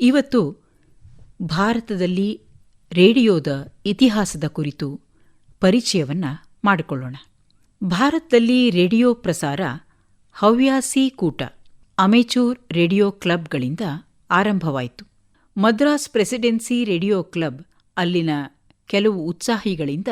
ಇವತ್ತು ಭಾರತದಲ್ಲಿ ರೇಡಿಯೋದ ಇತಿಹಾಸದ ಕುರಿತು ಪರಿಚಯವನ್ನ ಮಾಡಿಕೊಳ್ಳೋಣ. ಭಾರತದಲ್ಲಿ ರೇಡಿಯೋ ಪ್ರಸಾರ ಹವ್ಯಾಸಿ ಕೂಟ, ಅಮೆಚೂರ್ ರೇಡಿಯೋ ಕ್ಲಬ್ಗಳಿಂದ ಆರಂಭವಾಯಿತು. ಮದ್ರಾಸ್ ಪ್ರೆಸಿಡೆನ್ಸಿ ರೇಡಿಯೋ ಕ್ಲಬ್ ಅಲ್ಲಿನ ಕೆಲವು ಉತ್ಸಾಹಿಗಳಿಂದ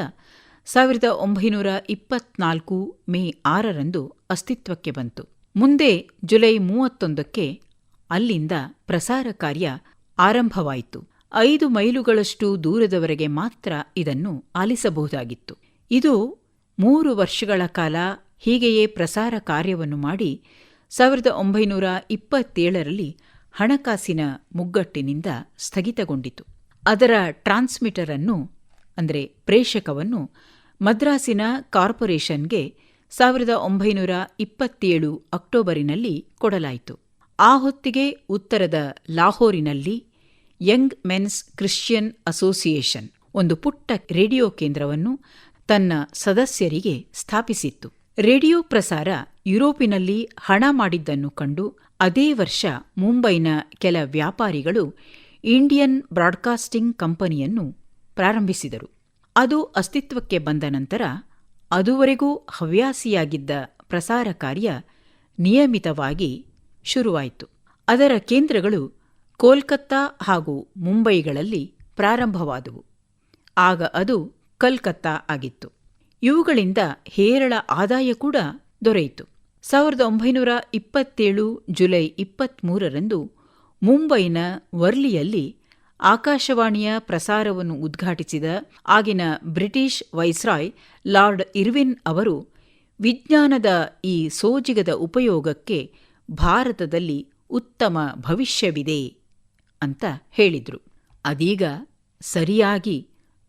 ಸಾವಿರದ ಒಂಬೈನೂರ ಇಪ್ಪತ್ನಾಲ್ಕು ಮೇ ಆರರಂದು ಅಸ್ತಿತ್ವಕ್ಕೆ ಬಂತು. ಮುಂದೆ ಜುಲೈ ಮೂವತ್ತೊಂದಕ್ಕೆ ಅಲ್ಲಿಂದ ಪ್ರಸಾರ ಕಾರ್ಯ ಆರಂಭವಾಯಿತು. ಐದು ಮೈಲುಗಳಷ್ಟು ದೂರದವರೆಗೆ ಮಾತ್ರ ಇದನ್ನು ಆಲಿಸಬಹುದಾಗಿತ್ತು. ಇದು ಮೂರು ವರ್ಷಗಳ ಕಾಲ ಹೀಗೆಯೇ ಪ್ರಸಾರ ಕಾರ್ಯವನ್ನು ಮಾಡಿ ಸಾವಿರದ ಒಂಬೈನೂರ ಇಪ್ಪತ್ತೇಳರಲ್ಲಿ ಹಣಕಾಸಿನ ಮುಗ್ಗಟ್ಟಿನಿಂದ ಸ್ಥಗಿತಗೊಂಡಿತು. ಅದರ ಟ್ರಾನ್ಸ್ಮಿಟರ್ ಅನ್ನು, ಅಂದರೆ ಪ್ರೇಷಕವನ್ನು, ಮದ್ರಾಸಿನ ಕಾರ್ಪೊರೇಷನ್ಗೆ ಸಾವಿರದ ಒಂಬೈನೂರ ಇಪ್ಪತ್ತೇಳು ಅಕ್ಟೋಬರಿನಲ್ಲಿ ಕೊಡಲಾಯಿತು. ಆ ಹೊತ್ತಿಗೆ ಉತ್ತರದ ಲಾಹೋರಿನಲ್ಲಿ ಯಂಗ್ ಮೆನ್ಸ್ ಕ್ರಿಶ್ಚಿಯನ್ ಅಸೋಸಿಯೇಷನ್ ಒಂದು ಪುಟ್ಟ ರೇಡಿಯೋ ಕೇಂದ್ರವನ್ನು ತನ್ನ ಸದಸ್ಯರಿಗೆ ಸ್ಥಾಪಿಸಿತ್ತು. ರೇಡಿಯೋ ಪ್ರಸಾರ ಯುರೋಪಿನಲ್ಲಿ ಹಣ ಮಾಡಿದ್ದನ್ನು ಕಂಡು ಅದೇ ವರ್ಷ ಮುಂಬೈನ ಕೆಲ ವ್ಯಾಪಾರಿಗಳು ಇಂಡಿಯನ್ ಬ್ರಾಡ್ಕಾಸ್ಟಿಂಗ್ ಕಂಪನಿಯನ್ನು ಪ್ರಾರಂಭಿಸಿದರು. ಅದು ಅಸ್ತಿತ್ವಕ್ಕೆ ಬಂದ ನಂತರ ಅದುವರೆಗೂ ಹವ್ಯಾಸಿಯಾಗಿದ್ದ ಪ್ರಸಾರ ಕಾರ್ಯ ನಿಯಮಿತವಾಗಿ ಶುರುವಾಯಿತು. ಅದರ ಕೇಂದ್ರಗಳು ಕೋಲ್ಕತ್ತಾ ಹಾಗೂ ಮುಂಬೈಗಳಲ್ಲಿ ಪ್ರಾರಂಭವಾದವು. ಆಗ ಅದು ಕಲ್ಕತ್ತಾ ಆಗಿತ್ತು. ಇವುಗಳಿಂದ ಹೇರಳ ಆದಾಯ ಕೂಡ ದೊರೆಯಿತು. ಸಾವಿರದ ಒಂಬೈನೂರ ಇಪ್ಪತ್ತೇಳು ಜುಲೈ ಇಪ್ಪತ್ಮೂರರಂದು ಮುಂಬೈನ ವರ್ಲಿಯಲ್ಲಿ ಆಕಾಶವಾಣಿಯ ಪ್ರಸಾರವನ್ನು ಉದ್ಘಾಟಿಸಿದ ಆಗಿನ ಬ್ರಿಟಿಷ್ ವೈಸ್ರಾಯ್ ಲಾರ್ಡ್ ಇರ್ವಿನ್ ಅವರು ವಿಜ್ಞಾನದ ಈ ಸೋಜಿಗದ ಉಪಯೋಗಕ್ಕೆ ಭಾರತದಲ್ಲಿ ಉತ್ತಮ ಭವಿಷ್ಯವಿದೆ ಅಂತ ಹೇಳಿದ್ರು. ಅದೀಗ ಸರಿಯಾಗಿ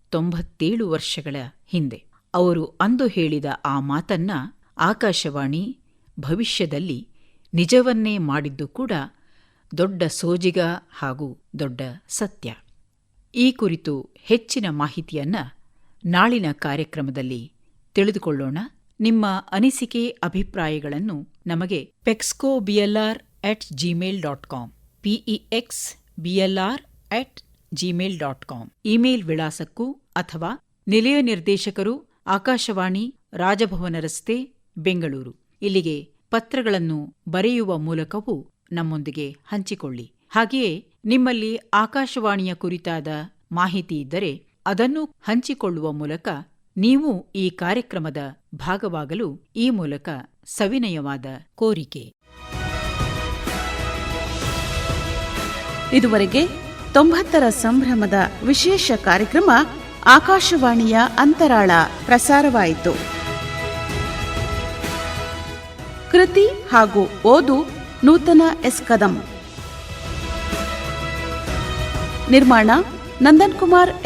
ತೊಂಬತ್ತೇಳು ವರ್ಷಗಳ ಹಿಂದೆ. ಅವರು ಅಂದು ಹೇಳಿದ ಆ ಮಾತನ್ನ ಆಕಾಶವಾಣಿ ಭವಿಷ್ಯದಲ್ಲಿ ನಿಜವನ್ನೇ ಮಾಡಿದ್ದು ಕೂಡ ದೊಡ್ಡ ಸೋಜಿಗ ಹಾಗೂ ದೊಡ್ಡ ಸತ್ಯ. ಈ ಕುರಿತು ಹೆಚ್ಚಿನ ಮಾಹಿತಿಯನ್ನ ನಾಳಿನ ಕಾರ್ಯಕ್ರಮದಲ್ಲಿ ತಿಳಿದುಕೊಳ್ಳೋಣ. ನಿಮ್ಮ ಅನಿಸಿಕೆ, ಅಭಿಪ್ರಾಯಗಳನ್ನು ನಮಗೆ ಪೆಕ್ಸ್ಕೋ BLR at Gmail dot com PEX BLR at Gmail dot com email ವಿಳಾಸಕ್ಕೂ ಅಥವಾ ನಿಲಯ ನಿರ್ದೇಶಕರು ಆಕಾಶವಾಣಿ, ರಾಜಭವನ ರಸ್ತೆ, ಬೆಂಗಳೂರು. ಇಲ್ಲಿಗೆ ಪತ್ರಗಳನ್ನು ಬರೆಯುವ ಮೂಲಕವೂ ನಮ್ಮೊಂದಿಗೆ ಹಂಚಿಕೊಳ್ಳಿ. ಹಾಗೆಯೇ ನಿಮ್ಮಲ್ಲಿ ಆಕಾಶವಾಣಿಯ ಕುರಿತಾದ ಮಾಹಿತಿ ಇದ್ದರೆ ಅದನ್ನು ಹಂಚಿಕೊಳ್ಳುವ ಮೂಲಕ ನೀವು ಈ ಕಾರ್ಯಕ್ರಮದ ಭಾಗವಾಗಲು ಈ ಮೂಲಕ ಸವಿನಯವಾದ ಕೋರಿಕೆ. ಇದುವರೆಗೆ ತೊಂಬತ್ತರ ಸಂಭ್ರಮದ ವಿಶೇಷ ಕಾರ್ಯಕ್ರಮ ಆಕಾಶವಾಣಿಯ ಅಂತರಾಳ ಪ್ರಸಾರವಾಯಿತು. ಕೃತಿ ಹಾಗೂ ಓದು ನೂತನ ಎಸ್ ಕದಂ. ನಿರ್ಮಾಣ ನಂದನ್ ಕುಮಾರ್